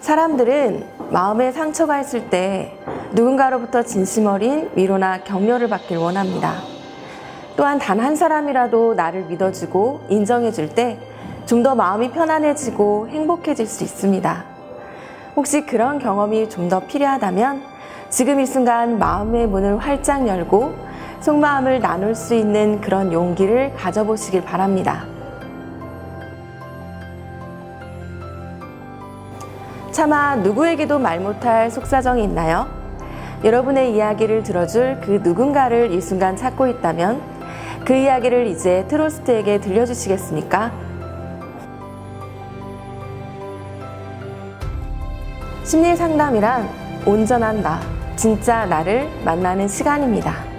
사람들은 마음에 상처가 있을 때 누군가로부터 진심 어린 위로나 격려를 받길 원합니다. 또한 단 한 사람이라도 나를 믿어주고 인정해줄 때 좀 더 마음이 편안해지고 행복해질 수 있습니다. 혹시 그런 경험이 좀 더 필요하다면 지금 이 순간 마음의 문을 활짝 열고 속마음을 나눌 수 있는 그런 용기를 가져보시길 바랍니다. 차마 누구에게도 말 못할 속사정이 있나요? 여러분의 이야기를 들어줄 그 누군가를 이 순간 찾고 있다면 그 이야기를 이제 트로스트에게 들려주시겠습니까? 심리 상담이란 온전한 나, 진짜 나를 만나는 시간입니다.